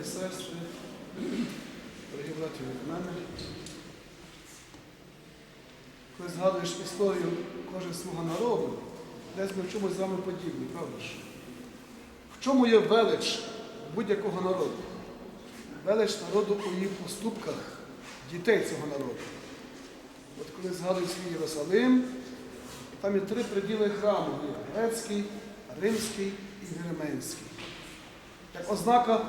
і сестри, дорогі браті від мене. Коли згадуєш історію кожен слуга народу, десь ми в чомусь з вами подібні, правда ж? В чому є велич будь-якого народу? Велич народу у її поступках дітей цього народу. От коли згадують свій Єрусалим, там є три приділи храму: грецький, римський і вірменський. Як ознака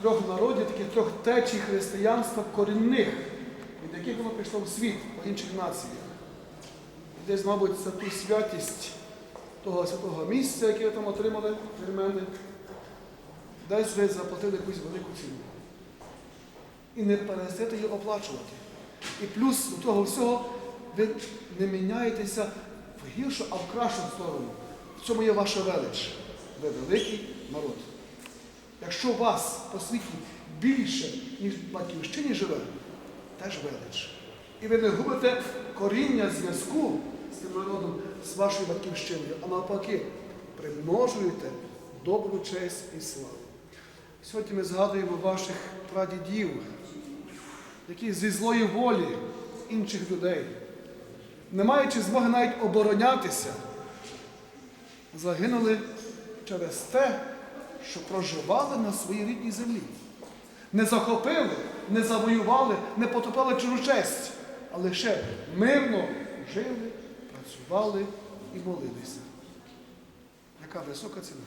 трьох народів, таких трьох течій християнства корінних, від яких воно пішло в світ по інших націях. І десь, мабуть, за ту святість того святого місця, яке ви там отримали вірмени, десь ви заплатили якусь велику ціну. І не перестаєте її оплачувати. І плюс до того всього ви не міняєтеся в гіршу, а в кращу сторону. В цьому є ваша велич. Ви великий народ. Якщо вас по світі більше, ніж в батьківщині живе, теж велич. І ви не губите коріння зв'язку з тим народом, з вашою батьківщиною, а навпаки, примножуєте добру честь і славу. Сьогодні ми згадуємо ваших прадідів, які зі злої волі інших людей, не маючи змоги навіть оборонятися, загинули через те, що проживали на своїй рідній землі. Не захопили, не завоювали, не потопили чужу честь, а лише мирно жили, працювали і молилися. Яка висока ціна.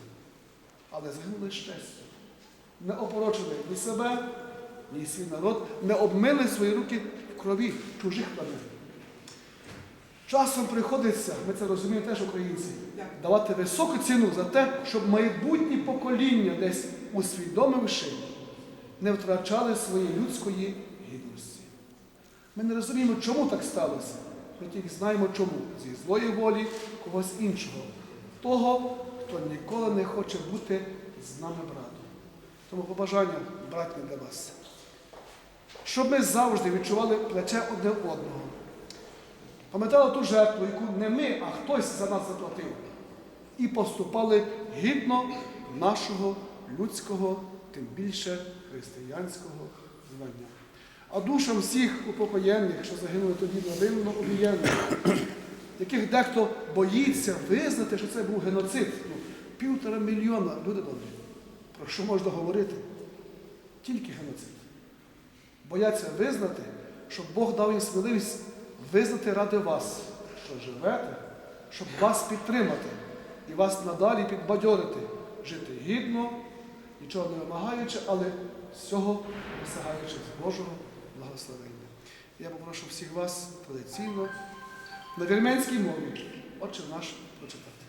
Але загинули честю. Не опорочили ні себе, ні свій народ, не обмили свої руки в крові чужих племен. Часом приходиться, ми це розуміємо теж українці, давати високу ціну за те, щоб майбутні покоління десь усвідомивши, не втрачали своєї людської гідності. Ми не розуміємо, чому так сталося. Ми тільки знаємо чому. Зі злої волі когось іншого. Того, хто ніколи не хоче бути з нами братом. Тому побажання, братні, для вас. Щоб ми завжди відчували плече одне одного. Пам'ятали ту жертву, яку не ми, а хтось за нас заплатив. І поступали гідно нашого людського, тим більше християнського звання. А душам всіх упокоєнних, що загинули тоді невинно убієнних, яких дехто боїться визнати, що це був геноцид. Ну, півтора мільйона люди добрі. Про що можна говорити? Тільки геноцид. Бояться визнати, щоб Бог дав їм сміливість визнати ради вас, що живете, щоб вас підтримати і вас надалі підбадьорити, жити гідно, нічого не вимагаючи, але всього досягаючи з Божого благословення. Я попрошу всіх вас традиційно на вірменській мові, отче наш прочитати.